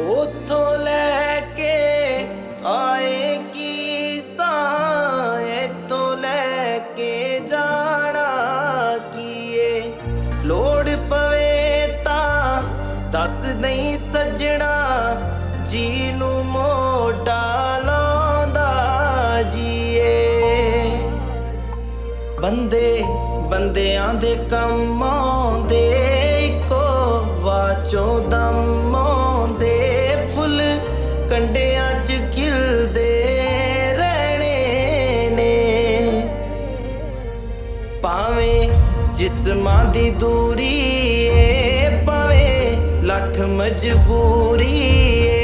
ਉਥੋਂ ਲੈ ਕੇ ਆਏ ਕੀ ਸਾਂ ਤੋਂ ਲੈ ਕੇ ਜਾਣਾ ਕੀਏ ਲੋੜ ਪਵੇ ਤਾਂ ਦੱਸ ਨਹੀਂ ਸੱਜਣਾ। ਜੀ ਨੂੰ ਮੋਢਾ ਲਾਉਂਦਾ ਜੀਏ। ਬੰਦੇ ਬੰਦਿਆਂ ਦੇ ਕੰਮ ਆਉਂਦੇ। ਕੰਡਿਆਂ ਚ ਖਿਲਦੇ ਰਹਿਣੇ ਨੇ। ਭਾਵੇਂ ਜਿਸਮਾਂ ਦੀ ਦੂਰੀ ਏ ਭਾਵੇਂ ਲੱਖ ਮਜਬੂਰੀ ਏ